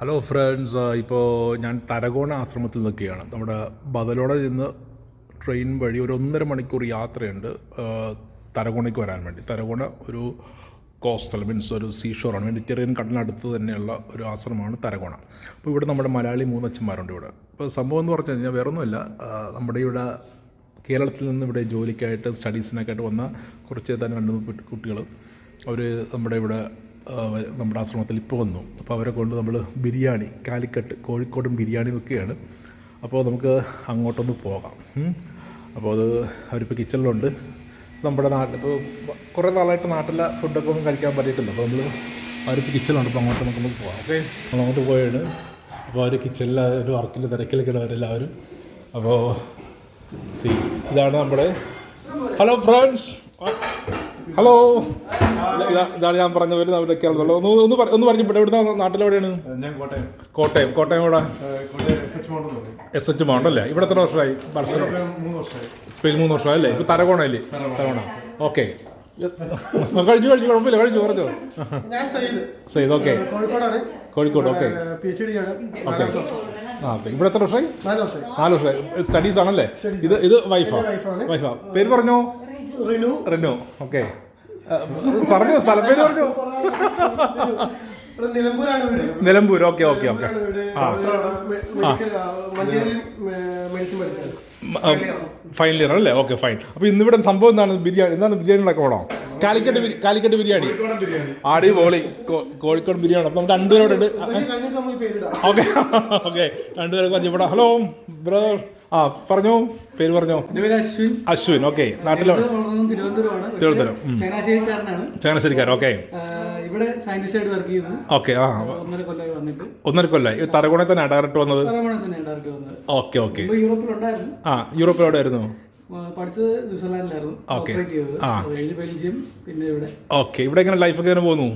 Hello friends ഇപ്പോൾ ഞാൻ തരകോണ ആശ്രമത്തിൽ നിൽക്കുകയാണ്. നമ്മുടെ ബദലോടെ നിന്ന് ട്രെയിൻ വഴി ഒരു ഒന്നര മണിക്കൂർ യാത്രയുണ്ട്. തരകോണയ്ക്ക് വരാൻ വേണ്ടി. തരകോണ ഒരു കോസ്റ്റൽ മീൻസ് ഒരു സീഷോറാണ് മെഡിറ്ററേനിയൻ കടലിനടുത്ത് തന്നെയുള്ള ഒരു ആശ്രമമാണ് തരകോണ. അപ്പോൾ ഇവിടെ നമ്മുടെ മലയാളി മൂന്നച്ഛന്മാരുണ്ട് ഇവിടെ. ഇപ്പോൾ സംഭവം എന്ന് പറഞ്ഞു കഴിഞ്ഞാൽ വേറൊന്നുമില്ല. നമ്മുടെ ഇവിടെ കേരളത്തിൽ നിന്ന് ഇവിടെ ജോലിക്കായിട്ട് സ്റ്റഡീസിനൊക്കെ ആയിട്ട് വന്ന കുറച്ച് തന്നെ രണ്ട് കുട്ടികൾ അവർ നമ്മുടെ ഇവിടെ നമ്മുടെ ആശ്രമത്തിൽ ഇപ്പോൾ വന്നു. അപ്പോൾ അവരെ കൊണ്ട് നമ്മൾ ബിരിയാണി കാലിക്കട്ട് കോഴിക്കോടും ബിരിയാണി വെക്കുകയാണ് അപ്പോൾ നമുക്ക് അങ്ങോട്ടൊന്ന് പോകാം. അപ്പോൾ അത് അവരിപ്പോൾ കിച്ചണിലുണ്ട്. നമ്മുടെ നാട്ടിൽ ഇപ്പോൾ കുറേ നാളായിട്ട് നാട്ടിലെ ഫുഡൊക്കെ ഒന്നും കഴിക്കാൻ പറ്റിയിട്ടില്ല. അപ്പോൾ നമ്മൾ അവരിപ്പോൾ കിച്ചണിലുണ്ട്. അപ്പോൾ അങ്ങോട്ട് നമുക്കൊന്ന് പോകാം. ഓക്കെ? നമ്മൾ അങ്ങോട്ട് പോയാണ്. അപ്പോൾ അവർ കിച്ചണിൽ ഒരു വർക്കിൽ തിരക്കിലൊക്കെ അവരെല്ലാവരും. അപ്പോൾ സി ഇതാണ് നമ്മുടെ ഹലോ ഫ്രണ്ട്സ് ഹലോ ഇതാ- ഇതാണ് ഞാൻ പറഞ്ഞ പേര് നമ്മുടെ കേരളത്തിലുള്ള. ഒന്ന് ഒന്ന് പറ- ഒന്ന് പറഞ്ഞിട്ട് എവിടുന്ന? നാട്ടിലെവിടെയാണ് ഞാൻ കോട്ടയം. കോട്ടയം. കോട്ടയം ഇവിടെ എസ് എച്ച് മൗണ്ട് മൗണ്ടല്ലേ ഇവിടെ എത്ര വർഷമായി? ബാർസലോണ സ്പെയിൻ മൂന്ന് വർഷമായി. അല്ലേ ഇപ്പൊ തരകോണല്ലേ തരകോണ. ഓക്കെ. കഴിച്ചു കഴിച്ചു. കുഴപ്പമില്ല. കഴിച്ചു പറഞ്ഞോ. സെയ്ത് ഓക്കെ. കോഴിക്കോട് ഓക്കെ. ഓക്കെ. ആ ഇവിടെ എത്ര വർഷമായി? നാല് വർഷം നാല് വർഷമായി. സ്റ്റഡീസ് ആണല്ലേ? ഇത് ഇത് വൈഫാ? വൈഫാണ്. വൈഫാ. പേര് പറഞ്ഞോ? റിനു. റിനു. ഓക്കെ. പറഞ്ഞോ സ്ഥലം പേര് പറഞ്ഞു? Nilambur okay okay okay. Final year അല്ലേ? Okay fine. അപ്പോൾ ഇന്നിവിടെ സംഭവം എന്താണ്? ബിരിയാണി. എന്താണ് ബിരിയാണി ഉണ്ടാക്കണോ കാലിക്കട്ട് കാലിക്കട്ട് ബിരിയാണി. ആടി കോ- കോഴിക്കോട് ബിരിയാണി. അപ്പോൾ നമുക്ക് രണ്ടുപേരോട് ഓക്കെ ഓക്കെ. രണ്ടുപേരൊക്കെ ഹലോ ബ്രദർ. ആ പറഞ്ഞു? പേര് പറഞ്ഞു? അശ്വിൻ. അശ്വിൻ ഓക്കെ. നാട്ടിലോ? തിരുവനന്തപുരം, ചങ്ങനാശ്ശേരിക്കാരൻ ഓക്കെ. ഇവിടെ സയന്റിസ്റ്റായിട്ട് വർക്ക് ഓക്കെ ആ. ഒന്നര കൊല്ലമായി വന്നിട്ട്. ഒന്നര കൊല്ലമായി തന്നെ ഡയറക്റ്റ് വന്നത്? Okay okay. യൂറോപ്പിലുണ്ടായിരുന്നു. ആ യൂറോപ്പിൽ എവിടെ ആയിരുന്നു പഠിച്ചത് സ്വിറ്റ്സർലാൻഡിലായിരുന്നു. ഓപ്പറേറ്റ് ചെയ്തത്. ബെൽജിയം പിന്നെ ഇവിടെ. ഓക്കെ. ഇവിടെ എങ്ങനെ ലൈഫൊക്കെ എങ്ങനെ പോകുന്നു?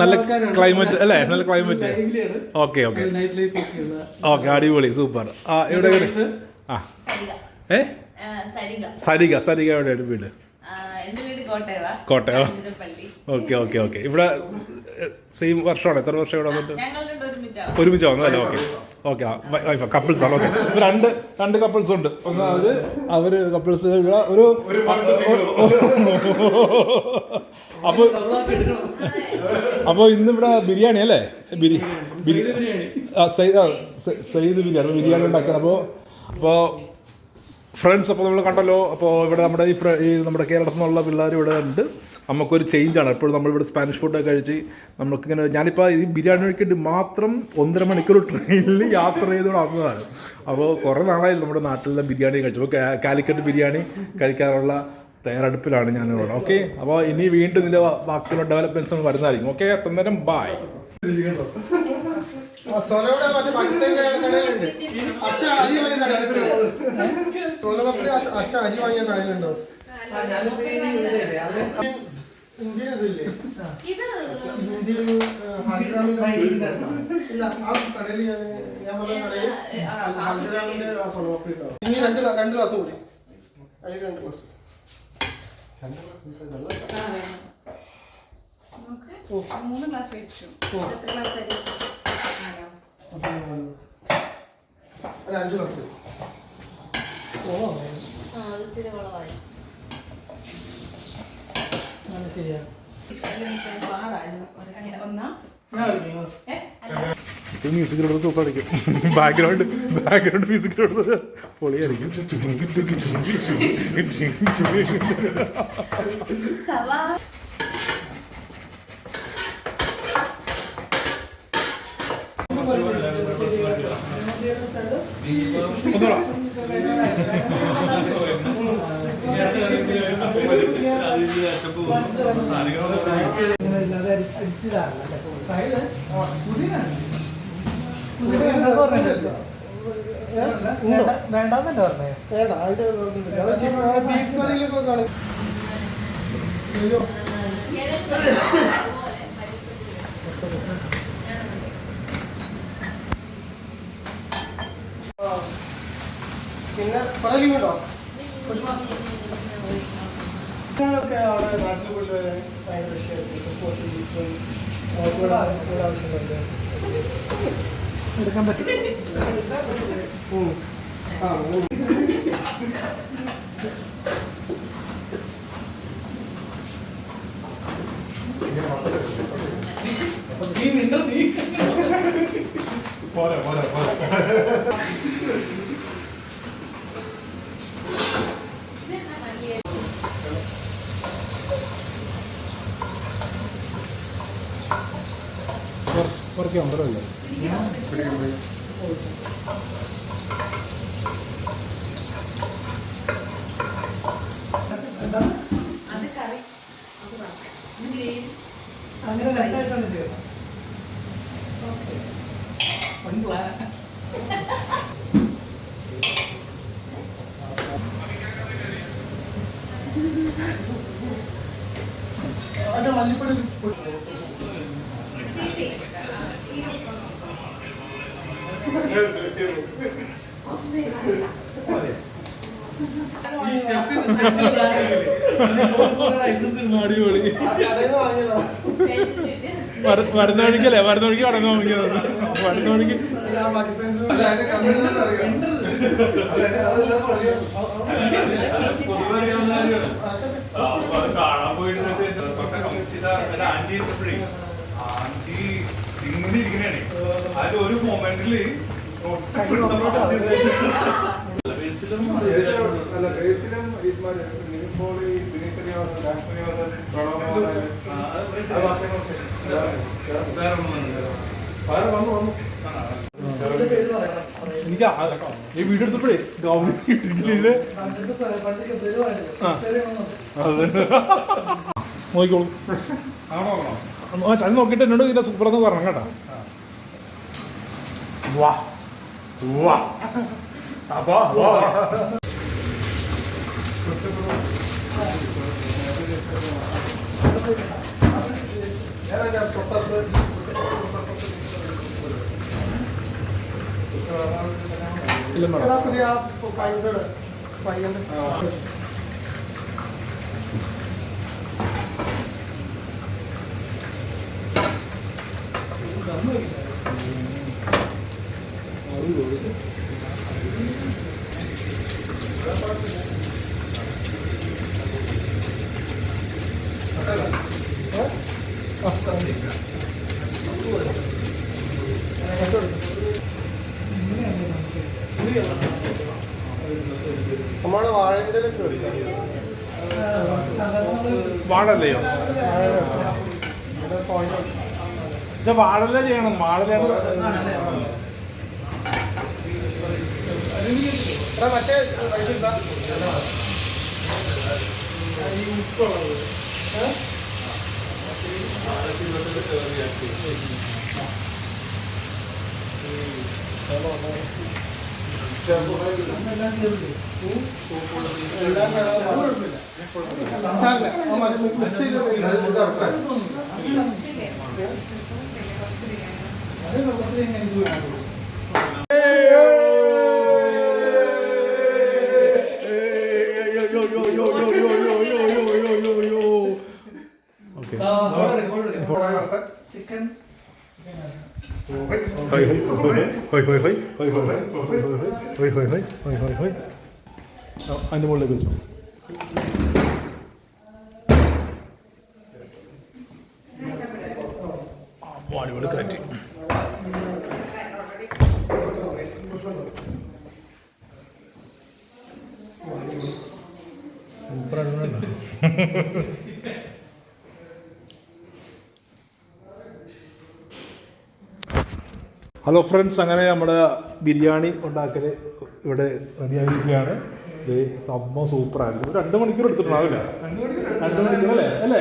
നല്ല climate അല്ലേ? നല്ല climate. ലൈഫിലാണ് ഓക്കെ ഓക്കെ. നൈറ്റ് ലൈഫ് ഒക്കെ ഉള്ള ഓക്കെ അടിപൊളി. സൂപ്പർ. ആ ഇവിടെ ആ. സരിക ഏ? സരിക സരിക സരിക എവിടെയാണ് വീട്? കോട്ടയം. പള്ളി. Okay okay okay. ഇവിടെ സെയിം വർഷമാണ്. എത്ര വർഷം ഇവിടെ വന്നിട്ട്? ഒരുമിച്ച്. വന്നതല്ലേ ഓക്കെ ഓക്കെ വൈഫ് കപ്പിൾസ് ആണ്. ഓക്കെ രണ്ട് രണ്ട് കപ്പിൾസ് ഉണ്ട്. ഒന്ന് അവർ അവർ കപ്പിൾസ് ഒരു അപ്പോൾ അപ്പോൾ ഇന്ന് ഇവിടെ ബിരിയാണി അല്ലേ? ബിരി ബിരി ആ, സയ്യിദ് സയ്യിദ് ബിരിയാണി ബിരിയാണി ഉണ്ടാക്കണം അപ്പോൾ അപ്പോൾ ഫ്രണ്ട്സ് അപ്പോൾ നമ്മൾ കണ്ടല്ലോ. അപ്പോൾ ഇവിടെ നമ്മുടെ ഈ ഈ നമ്മുടെ കേരളത്തിൽ നിന്നുള്ള പിള്ളേർ ഇവിടെ ഉണ്ട്. നമുക്കൊരു ചേഞ്ചാണ് എപ്പോഴും നമ്മളിവിടെ സ്പാനിഷ് ഫുഡൊക്കെ കഴിച്ച് നമുക്കിങ്ങനെ ഞാനിപ്പോൾ ഈ ബിരിയാണി കഴിക്കേണ്ടി മാത്രം ഒന്നര മണിക്കൂർ ട്രെയിനിൽ യാത്ര ചെയ്ത് വന്നതാണ്. അപ്പോൾ കുറേ നാളായി നമ്മുടെ നാട്ടിലെ ബിരിയാണി കഴിച്ചു. അപ്പോൾ കാലിക്കറ്റ് ബിരിയാണി കഴിക്കാനുള്ള തയ്യാറെടുപ്പിലാണ് ഞാനിവിടെ. ഓക്കെ അപ്പോൾ ഇനി വീണ്ടും ഇതിന്റെ ബാക്കിയുള്ള ഡെവലപ്മെന്റ്സ് വരുന്നതായിരിക്കും. ഓക്കെ അന്നേരം ബായ് സോനയുടെ മറ്റേ പാകിസ്ഥാൻ കടയിലുണ്ട്. അച്ഛ അരി വാങ്ങിയ കടയിലുണ്ട്. സോനപപ്പടി അച്ഛ അരി വാങ്ങിയ കടയിലുണ്ടോ. ആ. ആ ഇനി രണ്ട് രണ്ട് ഗ്ലാസ് കൂടി. അതിൽ രണ്ട് ഗ്ലാസ്. മൂന്ന് ഗ്ലാസ് മേടിച്ചു. എത്ര ഗ്ലാസ് അരി അഞ്ച് ഗ്ലാസ്. ആ, അത് ഇച്ചിരി കുളമായി അങ്ങനെ ഒന്നാ ഏ ഇപ്പോൾ മ്യൂസിക് സൂപ്പർ ആയിരിക്കും ബാക്ക്ഗ്രൗണ്ട് ബാക്ക്ഗ്രൗണ്ട് മ്യൂസിക് പൊളിയായിരിക്കും. സവാ. വേണ്ടാന്നല്ലേ പറഞ്ഞേ പിന്നെ പല കുട്ടികളൊക്കെ അവിടെ നാട്ടിൽ കൊണ്ടുവരാൻ ഭയങ്കര വിഷയമായിരുന്നു ക്രിസ്മസ് ഈസ്റ്ററും കൂടെ കൂടെ ആവശ്യമുണ്ട് എടുക്കാൻ പറ്റും. ആ നീ നിന്റെ നീ? പോരാ പോരാ പോരാ. നൂറ്റി ഉണ്ടല്ലോ. അങ്ങനെ രണ്ടായിട്ടാണ് അത് മല്ലിപ്പൊടി. അടിപൊളി വരുന്ന വഴിക്കല്ലേ വരുന്ന നോക്കിയത് വരുന്ന കാണാൻ പോയിട്ട് ആന്റി എത്തപ്പോഴേ ആന്റി ഇങ്ങനെ ഇരിക്കണേ അതിൽ ഒരു മൊമെന്റിൽ എനിക്ക് ഈ വീട് എടുത്തപ്പോഴേ ഗവൺമെന്റ് ഇട്ടിട്ടില്ല നോക്കിക്കോളൂ ആണോ അത് നോക്കിയിട്ട് എന്നോട് ഇതിന്റെ സൂപ്പർ എന്ന് പറഞ്ഞു കേട്ടോ. വാ. വാ. അപ്പൊ വാ. ഇല്ല മേഡം. നമ്മുടെ വാഴന്റെ വാഴല്ലയോ വാഴ ഇത് വാഴല ചെയ്യണം? വാഴല മറ്റേ എല്ലാം അതിന്റെ മുകളിലേക്ക് വെച്ചു അടിപൊളി കാറ്റ് ഹലോ ഫ്രണ്ട്സ് അങ്ങനെ നമ്മുടെ ബിരിയാണി ഉണ്ടാക്കൽ ഇവിടെ റെഡിയായിരിക്കുകയാണ് ഇത് സംഭവം സൂപ്പറായിരുന്നു ഒരു രണ്ട് മണിക്കൂർ എടുത്തിട്ടുണ്ടാവില്ല. രണ്ട് മണിക്കൂർ അല്ലേ? അല്ലേ?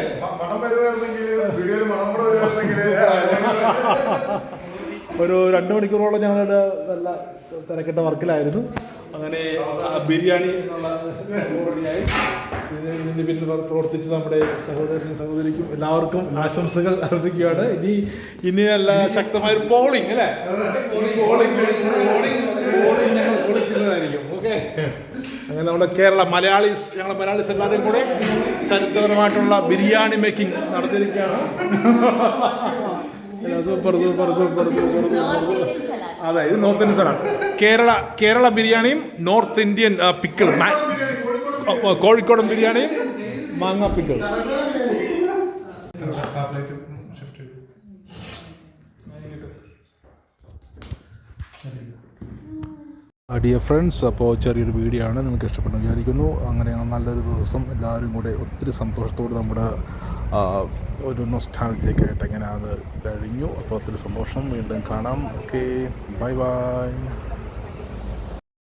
ഒരു രണ്ട് മണിക്കൂറോളം ഞങ്ങളുടെ നല്ല തിരക്കിട്ട വർക്കിലായിരുന്നു. അങ്ങനെ ബിരിയാണി എന്നുള്ള റെഡിയായി ഇത് ഇതിന് പിന്നിൽ പ്രവർത്തിച്ച് നമ്മുടെ സഹോദരനും സഹോദരിക്കും എല്ലാവർക്കും ആശംസകൾ അർപ്പിക്കുകയാണ്. ഇനി ഇനി നല്ല ശക്തമായ ഒരു പോളിംഗ് അല്ലേ? പോളിംഗ് പോളിംഗ് ഞങ്ങൾ ഓക്കെ? അങ്ങനെ നമ്മുടെ കേരള മലയാളീസ് ഞങ്ങളെ മലയാളീസ് എല്ലാവരും കൂടെ ചരിത്രപരമായിട്ടുള്ള ബിരിയാണി മേക്കിംഗ് നടത്തിയിരിക്കുകയാണ്. സൂപ്പർ സൂപ്പർ സൂപ്പർ സൂപ്പർ അതെ ഇത് നോർത്ത് ഇന്ത്യൻ സ്ഥലമാണ് കേരള കേരള ബിരിയാണിയും നോർത്ത് ഇന്ത്യൻ പിക്കിൾ കോഴിക്കോടൻ ബിരിയാണിയും മാങ്ങ പിക്കിൾ ഡിയർ ഫ്രണ്ട്സ് അപ്പോൾ ചെറിയൊരു വീഡിയോ ആണ് നിങ്ങൾക്ക് ഇഷ്ടപ്പെട്ടു വിചാരിക്കുന്നു. അങ്ങനെ നല്ലൊരു ദിവസം. എല്ലാവരും കൂടെ ഒത്തിരി സന്തോഷത്തോടെ നമ്മുടെ ഒരു നൊസ്റ്റാൾജിയൊക്കെ ആയിട്ട് എങ്ങനെ അത് കഴിഞ്ഞു. അപ്പോൾ ഒത്തിരി സന്തോഷം. വീണ്ടും കാണാം. Okay bye bye